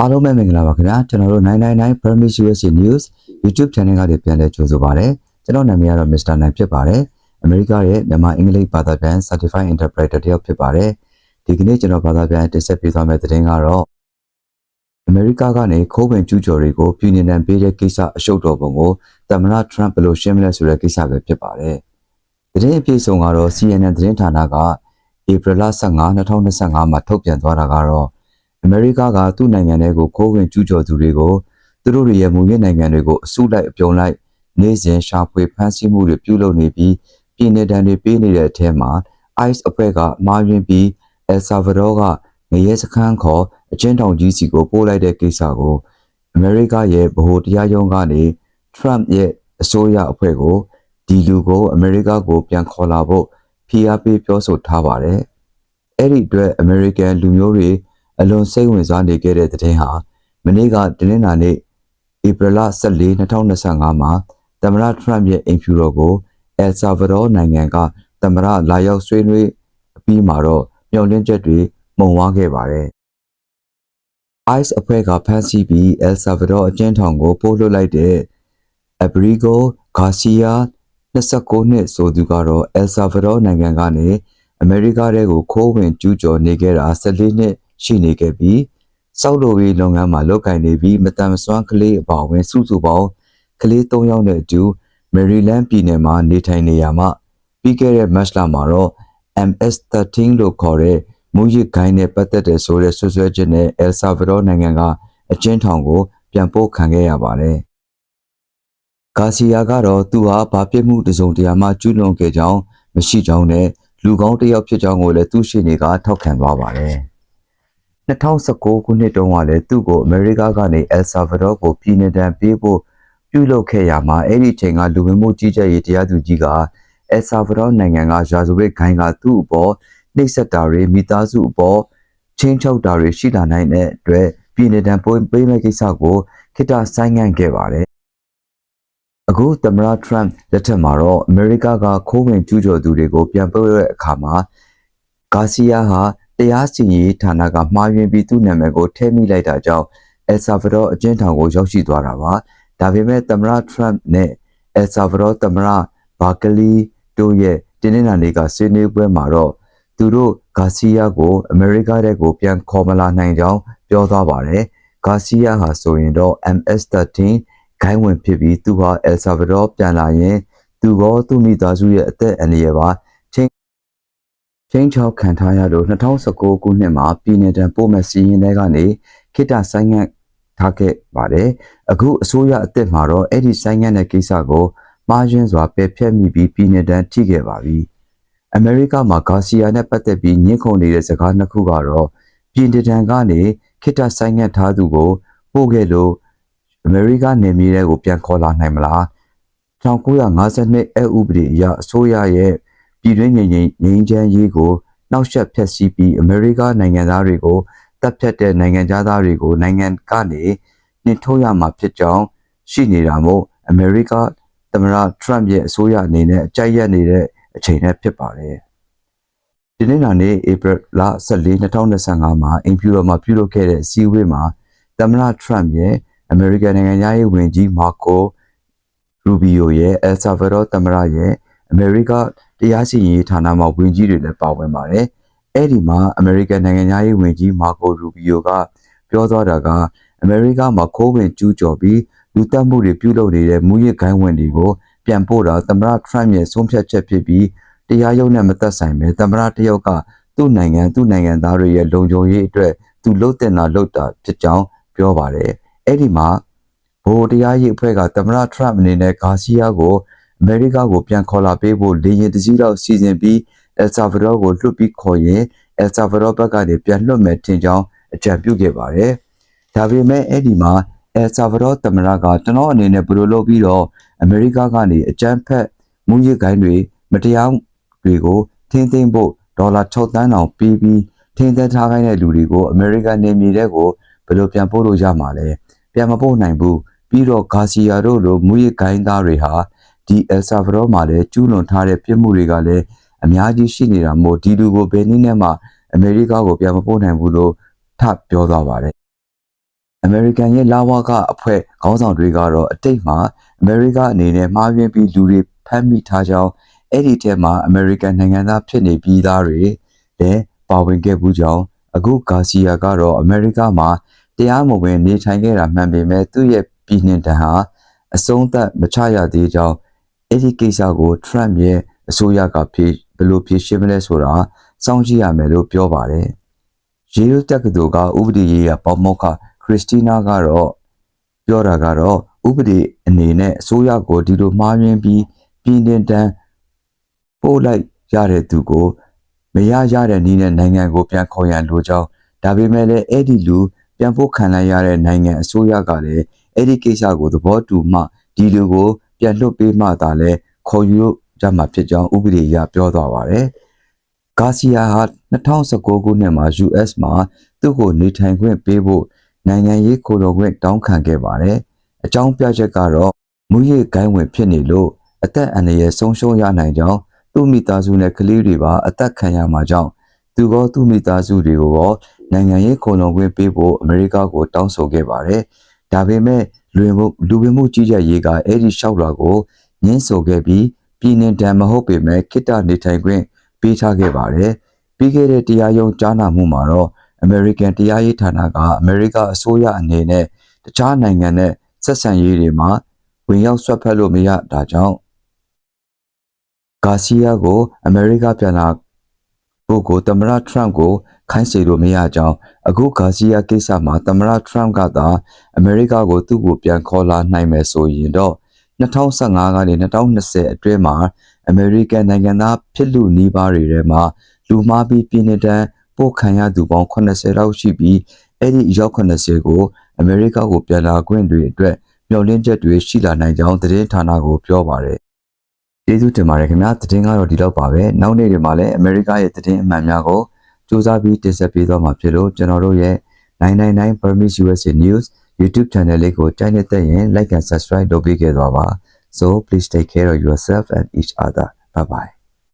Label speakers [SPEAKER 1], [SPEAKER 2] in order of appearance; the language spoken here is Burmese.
[SPEAKER 1] အားလုံးပဲမင်္ဂလာပါခင်ဗျာကျွန်တော်တို့999 Burmese USA News YouTube Channel ကနေပြန်လည်ကြိုဆိုပါရစေကျွန်တော်နာမည်ကတော့ Mr. နိုင်ဖြစ်ပါတယ်အမေရိကရဲ့မြန်မာအင်္ဂလိပ်ဘာသာပြန် Certified Interpreter တယောက်ဖြစ်ပါတယ်ဒီကနေ့ကျွန်တော်ဘာသာပြန်တင်ဆက်ပေးသွားမယ့်သတင်းကတော့အမေရိကကနေခိုးဝင်ကျူးကျော်တွေကိုပြည်နေတံပေးတဲ့ကိစ္စအရှုပ်တော်ပုံကိုသမ္မတ Trump ဘယ်လိုရှင်းမလဲဆိုတဲ့ကိစ္စပဲဖြစ်ပါတယ်သတင်းအပြည့်စုံကတော့ CNN သတင်းဌာနကဧပြီလ15 2025မှာထုတ်ပြန်သွားတာကတော့ အမေရိကကသူ့နိုင်ငံထဲကိုခိုးဝင်ကျူးကျော်သူတွေကိုသူတို့တွေရဲ့မူရင်းနိုင်ငံတွေကိုအစုလိုက်အပြုံလိုက်နေစဉ်ရှာဖွေဖမ်းဆီးမှုတွေပြုလုပ်နေပြီးပြည်내တန်တွေပေးနေတဲ့အထက်မှာ ICE အဖွဲ့ကမှားယွင်းပြီး El Salvador ကငရဲစခန်းခေါ်အချင်းတောင်ကြီးစီကိုပို့လိုက်တဲ့ကိစ္စကိုအမေရိကရဲ့ဗဟိုတရားရုံးကနေ Trump ရဲ့အစိုးရအဖွဲ့ကိုဒီလူကိုအမေရိကကိုပြန်ခေါ်လာဖို့ဖိအားပေးပြောဆိုထားပါတယ်။အဲ့ဒီအတွက်အမေရိကန်လူမျိုးတွေ အလွန်စိတ်ဝင်စားနေခဲ့တဲ့တဲ့င်းဟာမနေ့ကတနင်္လာနေ့ဧပြီလ14 2025မှာသမ္မတထရမ့်ရဲ့အိမ်ဖြူတော်ကိုအယ်ဆာဗာဒေါနိုင်ငံကသမ္မတလာရောက်ဆွေးနွေးအပြီးမှာတော့မျှော်လင့်ချက်တွေမှုံဝါးခဲ့ပါတယ်။ ICE အဖွဲ့ကဖမ်းဆီးပြီးအယ်ဆာဗာဒေါအကျဉ်းထောင်ကိုပို့လွှတ်လိုက်တဲ့အဘရီဂိုဂါစီယာ29နှစ်ဆိုသူကတော့အယ်ဆာဗာဒေါနိုင်ငံကနေအမေရိကတဲကိုခိုးဝင်ကျူးကျော်နေခဲ့တာ14နှစ် ရှိနေခဲ့ပြီးစောက်လိုရေးလုပ်ငန်းမှာလုပ်ကင်နေပြီးမတန်မစွမ်းကလေးအပါအဝင်စုစုပေါင်းကလေး၃ယောက်နဲ့အတူမယ်ရီလန်းပြည်နယ်မှာနေထိုင်နေရမှာပြီးခဲ့တဲ့မတ်လမှာတော့ MS13 လို့ခေါ်တဲ့မူရစ်ဂိုင်းနဲ့ပတ်သက်တဲ့ဆိုတဲ့ဆွဆွဲချက်နဲ့အယ်ဆာဗာဒေါနိုင်ငံကအကျဉ်းထောင်ကို ပြန်ပို့ခံခဲ့ရပါတယ်။ဂါစီယာကတော့သူဟာဘာပြစ်မှုတစုံတရာမှကျူးလွန်ခဲ့ကြောင်းမရှိကြောင်းနဲ့လူကောင်းတစ်ယောက်ဖြစ်ကြောင်းကိုလည်းသူရှိနေကထောက်ခံသွားပါတယ်။ 2019ခုနှစ်တုန်းကလည်းသူ့ကိုအမေရိကကနေအယ်ဆာဗာဒေါကိုပြည်နယ်တန်ပေးဖို့ပြုလုပ်ခဲ့ရမှာအဲ့ဒီချိန်ကလူဝင်မှုကြီးကြပ်ရေးတရားသူကြီးကအယ်ဆာဗာဒေါနိုင်ငံကရာဇဝတ်ဂိုင်းကသူ့အပေါ်နှိပ်စက်တာတွေမိသားစုအပေါ်ချင်းချုပ်တာတွေရှိလာနိုင်တဲ့အတွက်ပြည်နယ်တန်ပေးမဲ့ကိစ္စကိုခိတဆိုင်းငံ့ခဲ့ပါတယ်အခုသမ္မတထရမ့်လက်ထက်မှာတော့အမေရိကကခိုးဝင်ကျူးကျော်သူတွေကိုပြန်ပို့တဲ့အခါမှာဂါစီယာဟာ တရားစီရင်ဌာနကမှားယွင်းပြီးသူ့နာမည်ကိုထည့်မိလိုက်တာကြောင့်အယ်ဆာဗာဒေါအကျဉ်းထောင်ကိုရောက်ရှိသွားတာပါဒါပေမဲ့သမ္မတထရမ့်နဲ့အယ်ဆာဗာဒေါသမ္မတဘာကလီတို့ရဲ့တင်းနှင်းနာနေကဆွေးနွေးပွဲမှာတော့သူတို့ဂါစီယာကိုအမေရိကတဲ့ကိုပြန်ခေါ်မလာနိုင်ကြောင်းပြောသွားပါတယ်ဂါစီယာဟာဆိုရင်တော့ MS13 ဂိုင်းဝင်ဖြစ်ပြီးသူဟာအယ်ဆာဗာဒေါပြန်လာရင်သူကောသူ့မိသားစုရဲ့အသက်အန္တရာယ်ပါ ချင်းချောက်ခံထားရလို့2019ခုနှစ်မှာပြည်내တံပို့မဲ့စီရင်တွေကနေခိတဆိုင်းငံ့ထားခဲ့ပါတယ်အခုအစိုးရအသစ်မှာတော့အဲ့ဒီဆိုင်းငံ့တဲ့ကိစ္စကိုမှားယွင်းစွာပယ်ဖျက်မိပြီးပြည်내တံထိခဲ့ပါပြီအမေရိကမှာဂါစီယာနဲ့ပတ်သက်ပြီးညှင်းခုန်နေတဲ့စကားနှစ်ခုကတော့ပြည်내တံကနေခိတဆိုင်းငံ့ထားသူကိုပို့ခဲ့လို့အမေရိကနေမြေတွေကိုပြန်ခေါ်လာနိုင်မလား1952အဲဥပဒေအရအစိုးရရဲ့ ပြည်တွင်းငြိမ်ငြိမ်ငြိမ်းချမ်းရေးကိုနှောက်ယှက်ဖျက်ဆီးပြီးအမေရိကနိုင်ငံသားတွေကိုတပ်ဖြတ်တဲ့နိုင်ငံသားတွေကိုနိုင်ငံကနေနှင်ထုတ်ရမှာဖြစ်ကြောင်းရှိနေတာမို့အမေရိကသမ္မတထရမ့်ရဲ့အစိုးရအနေနဲ့အကြိုက်ရက်နေတဲ့အချိန်နဲ့ဖြစ်ပါတယ်။ဒီနေ့နေ့ဧပြီလ14 2025မှာအင်ဖြူတော်မှာပြုလုပ်ခဲ့တဲ့အစည်းအဝေးမှာသမ္မတထရမ့်ရဲ့အမေရိကန်နိုင်ငံသားရေးဝန်ကြီးမာကိုရူဘီယိုရဲ့အယ်ဆာဗာဒေါသမ္မတရဲ့အမေရိက တရားစီရင်ရေးဌာနမှဝန်ကြီးတွေလည်းပါဝင်ပါတယ်။အဲ့ဒီမှာအမေရိကန်နိုင်ငံသားရေးဝန်ကြီးမာကိုရူဘီယိုကပြောသွားတာကအမေရိကမှာခိုးဝင်ကျူးကျော်ပြီးလူတက်မှုတွေပြုလုပ်နေတဲ့မူရစ်ဂိုင်းဝင်တွေကိုပြန်ပို့တာသမ္မတထရမ့်ရဲ့ဆုံးဖြတ်ချက်ဖြစ်ပြီးတရားရုံးနဲ့မသက်ဆိုင်ပဲသမ္မတတယောက်ကသူ့နိုင်ငံသူ့နိုင်ငံသားတွေရဲ့လုံခြုံရေးအတွက်သူလှုပ်တင်တာလှုပ်တာဖြစ်ကြောင်းပြောပါတယ်။အဲ့ဒီမှာဘိုးတရားရေးအဖွဲ့ကသမ္မတထရမ့်အနေနဲ့ဂါစီယာကို အမေရိကကိုပြန်ခေါ်လာပေးဖို့လေယာဉ်တစ်စီးတော့စီစဉ်ပြီးအယ်ဆာဗာဒေါကိုလွှတ်ပြီးခေါ်ရင်အယ်ဆာဗာဒေါဘက်ကနေပြန်လွှတ်မယ်ထင်ကြောင်းအကြံပြုခဲ့ပါတယ်။ဒါပေမဲ့အဲ့ဒီမှာအယ်ဆာဗာဒေါသမ္မတကကျွန်တော်အနေနဲ့ဘယ်လိုလုပ်ပြီးတော့အမေရိကကနေအကြမ်းဖက်မူရစ်ကိုင်းတွေမတရားတွေကိုထင်းသိမ်းဖို့ဒေါ်လာ6သန်းတောင်ပေးပြီးထင်းသက်ထားခိုင်းတဲ့လူတွေကိုအမေရိကန်နေမြေတဲ့ကိုဘယ်လိုပြန်ပို့လို့ရမှာလဲပြန်မပို့နိုင်ဘူးပြီးတော့ဂါစီယာတို့လိုမူရစ်ကိုင်းသားတွေဟာ ဒီအယ်ဆာဗာဒေါမှာလည်းကျူးလွန်ထားတဲ့ပြစ်မှုတွေကလည်းအများကြီးရှိနေတာမို့ဒီလူကိုဘယ်နည်းနဲ့မှအမေရိကကိုပြန်မပို့နိုင်ဘူးလို့ထပ်ပြောသွားပါတယ်အမေရိကန်ရဲ့လာဝကအဖွဲ့ခေါင်းဆောင်တွေကတော့အတိတ်မှာအမေရိကအနေနဲ့မှားယွင်းပြီးလူတွေဖမ်းမိထားကြောင်းအဲ့ဒီထဲမှာအမေရိကန်နိုင်ငံသားဖြစ်နေပြီးသားတွေလည်းပါဝင်ခဲ့ဘူးကြောင်းအခုဂါစီယာကတော့အမေရိကမှာတရားမဝင်နေထိုင်ခဲ့တာမှန်ပေမဲ့သူ့ရဲ့ပြည်နှင်တန်ဟာအဆုံးသတ်မချရသေးကြောင်း အဲ့ဒီကိစ္စကို Trump ရဲ့အစိုးရကဖြေဘယ်လိုဖြေရှင်းမလဲဆိုတာစောင့်ကြည့်ရမယ်လို့ပြောပါတယ်။ Yale တက္ကသိုလ်ကဥပဒေရေးရာပေါမောက္ခခရစ္စတီနာကတော့ပြောတာကတော့ဥပဒေအနေနဲ့အစိုးရကိုဒီလိုမှားယွင်းပြီးပြည်နှင်တန်ပို့လိုက်ရတဲ့သူကိုမရရတဲ့နည်းနဲ့နိုင်ငံကိုပြန်ခေါ်ရန်လိုကြောင်းဒါပေမဲ့လည်းအဲ့ဒီလူပြန်ဖို့ခံလိုက်ရတဲ့နိုင်ငံအစိုးရကလည်းအဲ့ဒီကိစ္စကိုသဘောတူမှဒီလူကို ပြန်လွှတ်ပေးမှသာလဲခေါ်ယူကြမှာဖြစ်ကြောင်းဥပဒေအရပြောသွားပါတယ်။ဂါစီယာဟာ2019ခုနှစ်မှာ US မှာသူ့ကိုနေထိုင်ခွင့်ပေးဖို့နိုင်ငံရေးကိုယ်တော်ခွင့်တောင်းခံခဲ့ပါတယ်။အကြောင်းပြချက်ကတော့မူရစ်ဂိုင်းဝင်ဖြစ်နေလို့အသက်အန္တရာယ်ဆုံးရှုံးရနိုင်ကြောင်းသူ့မိသားစုနဲ့ကလေးတွေပါအသက်ခံရမှာကြောင့်သူကသူ့မိသားစုတွေကိုရောနိုင်ငံရေးကိုယ်တော်ခွင့်ပေးဖို့အမေရိကကိုတောင်းဆိုခဲ့ပါတယ်။ဒါပေမဲ့ လူဝင်မှုလူဝင်မှုကြီးကြပ်ရေးကအဲ့ဒီလျှောက်လွှာကိုညှင်းဆိုခဲ့ပြီးပြည်နယ်တံမဟုတ်ပေမဲ့ခိတ္တနေထိုင်ခွင့်ပေးထားခဲ့ပါတယ်။ပြီးခဲ့တဲ့တရားရုံးကြားနာမှုမှာတော့ American တရားရေးဌာနကအမေရိကအစိုးရအနေနဲ့တခြားနိုင်ငံနဲ့ဆက်ဆံရေးတွေမှာဝင်ရောက်ဆွတ်ဖက်လို့မရတာကြောင့်ဂါစီယာကိုအမေရိကပြန်လာဖို့ကိုသမ္မတထရန့်ကို ခိုင်းစေလို့မရကြောင်းအခုဂါစီယာကိစ္စမှာသမ္မတထရန့်ကသာအမေရိကကိုသူ့ကိုပြန်ခေါ်လာနိုင်မယ်ဆိုရင်တော့2015ကနေ2020အတွင်းမှာအမေရိကန်နိုင်ငံသားဖြစ်လူနီးပါးတွေထဲမှာလူမှားပြီးပြည်내တန်းပို့ခံရသူပေါင်း80လောက်ရှိပြီးအဲ့ဒီရောက်80ကိုအမေရိကကိုပြန်လာခွင့်တွေအတွက်မျှော်လင့်ချက်တွေရှိလာနိုင်ကြောင်းသတင်းဌာနကိုပြောပါတယ်ကျေးဇူးတင်ပါတယ်ခင်ဗျာသတင်းကတော့ဒီလောက်ပါပဲနောက်နေ့တွေမှာလည်းအမေရိကရဲ့သတင်းအမှန်များကို စူးစမ်းပြီးတင်ဆက်ပေးသွားမှာဖြစ်လို့ကျွန်တော်တို့ရဲ့999 Burmese USA News YouTube channel လေးကိုကြိုက်နေတဲ့ရင် like and subscribe လုပ်ပေးခဲ့သွားပါ so please take care of yourself and each other bye bye